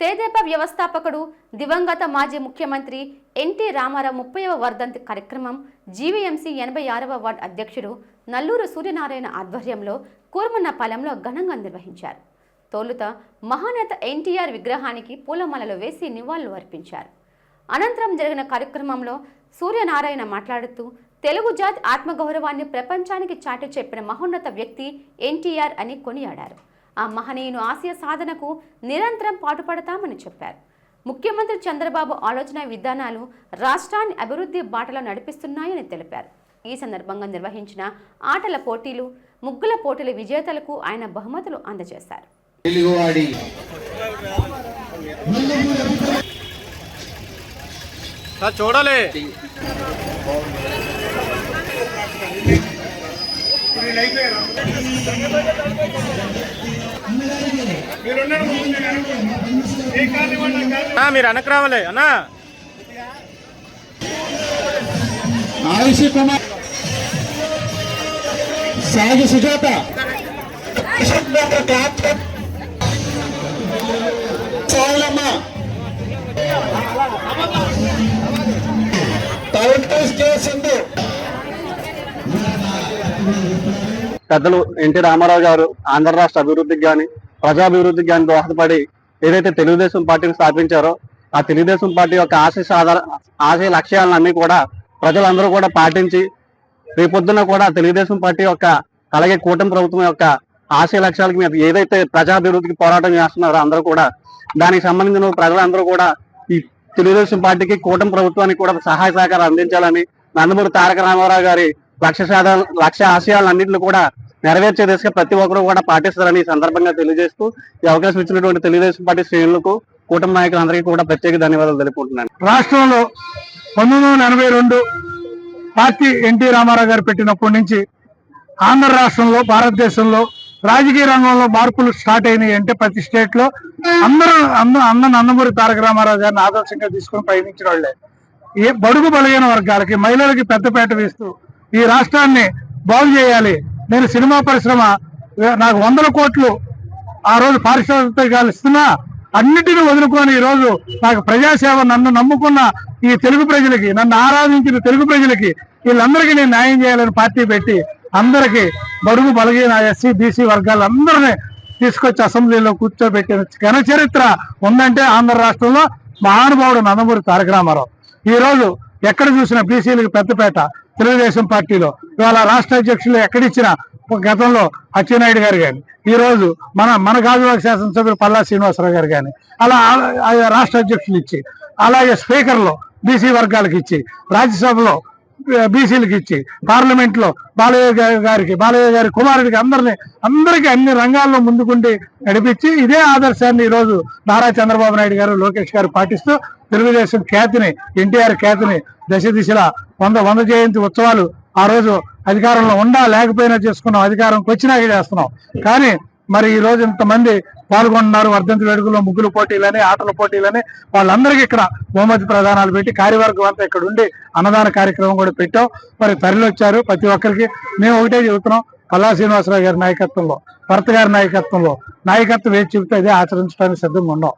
తేదేపా వ్యవస్థాపకుడు దివంగత మాజీ ముఖ్యమంత్రి ఎన్టీ రామారావు ముప్పైవ వర్ధంతి కార్యక్రమం జీవీఎంసీ ఎనభై ఆరవ వార్డు అధ్యక్షుడు నల్లూరు సూర్యనారాయణ ఆధ్వర్యంలో కూర్మన్నపాలెంలో ఘనంగా నిర్వహించారు. తొలుత మహానేత ఎన్టీఆర్ విగ్రహానికి పూలమాలలు వేసి నివాళులు అర్పించారు. అనంతరం జరిగిన కార్యక్రమంలో సూర్యనారాయణ మాట్లాడుతూ తెలుగు జాతి ఆత్మగౌరవాన్ని ప్రపంచానికి చాటి చెప్పిన మహోన్నత వ్యక్తి ఎన్టీఆర్ అని కొనియాడారు. ఆ మహనీయుని ఆశయ సాధనకు నిరంతరం పాటుపడతామని చెప్పారు. ముఖ్యమంత్రి చంద్రబాబు ఆలోచన విధానాలు రాష్ట్రాన్ని అభివృద్ధి బాటలో నడిపిస్తున్నాయని తెలిపారు. ఈ సందర్భంగా నిర్వహించిన ఆటల పోటీలు ముగ్గుల పోటీల విజేతలకు ఆయన బహుమతులు అందజేశారు. చూడాలి. మీరు వెనక్కి రావాలి. అన్నా. ఆయుష్ కుమార్ సాగు సుజాత పెద్దలు ఎన్టీ రామారావు గారు ఆంధ్ర రాష్ట్ర అభివృద్ధికి కానీ ప్రజాభివృద్ధికి దానికి దోహదపడి ఏదైతే తెలుగుదేశం పార్టీని స్థాపించారో ఆ తెలుగుదేశం పార్టీ యొక్క ఆశయ సాధన ఆశయ లక్ష్యాలన్నీ కూడా ప్రజలందరూ కూడా పాటించి రేపొద్దున కూడా తెలుగుదేశం పార్టీ యొక్క అలాగే కూటమి ప్రభుత్వం యొక్క ఆశయ లక్ష్యాలకి మీద ఏదైతే ప్రజాభివృద్ధికి పోరాటం చేస్తున్నారో అందరూ కూడా దానికి సంబంధించిన ప్రజలందరూ కూడా ఈ తెలుగుదేశం పార్టీకి కూటమి ప్రభుత్వానికి కూడా సహాయ సహకారం అందించాలని నందమూరి తారక రామారావు గారి లక్ష్య సాధన లక్ష్య ఆశయాలన్నింటినీ కూడా నెరవేర్చే దిశగా ప్రతి ఒక్కరు కూడా పాటిస్తారని ఈ సందర్భంగా తెలియజేస్తూ ఈ అవకాశం ఇచ్చినటువంటి తెలుగుదేశం పార్టీ శ్రేణులకు కూటమి నాయకులందరికీ కూడా ప్రత్యేక ధన్యవాదాలు తెలుపుకుంటున్నాను. రాష్ట్రంలో పంతొమ్మిది వందల ఎనభై రెండు పార్టీ ఎన్టీ రామారావు గారు పెట్టినప్పటి నుంచి ఆంధ్ర రాష్ట్రంలో భారతదేశంలో రాజకీయ రంగంలో మార్పులు స్టార్ట్ అయినాయి అంటే ప్రతి స్టేట్లో అందరూ అంద అన్న నందమూరి తారక రామారావు గారిని ఆదర్శంగా తీసుకుని పయనించిన వాళ్ళే. ఏ బడుగు బలహీన వర్గాలకి మహిళలకి పెద్దపేట వేస్తూ ఈ రాష్ట్రాన్ని బాగు చేయాలి నేను సినిమా పరిశ్రమ నాకు వందల కోట్లు ఆ రోజు పారిశ్రామికాలు ఇస్తున్నా అన్నిటిని వదులుకొని ఈ రోజు నాకు ప్రజాసేవ నన్ను నమ్ముకున్న ఈ తెలుగు ప్రజలకి నన్ను ఆరాధించిన తెలుగు ప్రజలకి వీళ్ళందరికీ నేను న్యాయం చేయాలని పార్టీ పెట్టి అందరికీ బడుగు బలగైన ఎస్సీ బీసీ వర్గాలందరినీ తీసుకొచ్చి అసెంబ్లీలో కూర్చోబెట్టిన ఘన చరిత్ర ఉందంటే ఆంధ్ర రాష్ట్రంలో మహానుభావుడు నందమూరి తారక రామారావు. ఈ రోజు ఎక్కడ చూసినా బీసీలకు పెద్దపేట తెలుగుదేశం పార్టీలో. ఇవాళ రాష్ట్ర అధ్యక్షులు ఎక్కడిచ్చినా గతంలో అచ్చెన్నాయుడు గారు కానీ ఈ రోజు మన మన గాజువాక శాసనసభ్యులు పల్లా శ్రీనివాసరావు గారు కానీ అలా రాష్ట్ర అధ్యక్షులు ఇచ్చి అలాగే స్పీకర్లో బీసీ వర్గాలకు ఇచ్చి రాజ్యసభలో బీసీలకు ఇచ్చి పార్లమెంట్లో బాలయ్య గారికి బాలయ్య గారి కుమారుడికి అందరిని అందరికీ అన్ని రంగాల్లో ముందుకుండి నడిపించి ఇదే ఆదర్శాన్ని ఈ రోజు నారా చంద్రబాబు నాయుడు గారు లోకేష్ గారు పాటిస్తూ తెలుగుదేశం ఖ్యాతిని ఎన్టీఆర్ ఖ్యాతిని దశ దిశలా వంద వంద జయంతి ఉత్సవాలు ఆ రోజు అధికారంలో ఉండా లేకపోయినా చేసుకున్నాం అధికారంకి వచ్చినాక చేస్తున్నాం. కానీ మరి ఈ రోజు ఇంతమంది పాల్గొంటున్నారు. వర్ధంతి వేడుకల్లో ముగ్గులు పోటీలని ఆటల పోటీలని వాళ్ళందరికీ ఇక్కడ బహుమతి ప్రదానాలు పెట్టి కార్యవర్గం అంతా ఇక్కడ ఉండి అన్నదాన కార్యక్రమం కూడా పెట్టాం. మరి తరలి వచ్చారు ప్రతి ఒక్కరికి. మేము ఒకటే చెబుతున్నాం. పల్లా శ్రీనివాసరావు గారి నాయకత్వంలో భరత్ గారి నాయకత్వంలో నాయకత్వం ఏది చెబితే అదే ఆచరించడానికి సిద్ధంగా ఉన్నాం.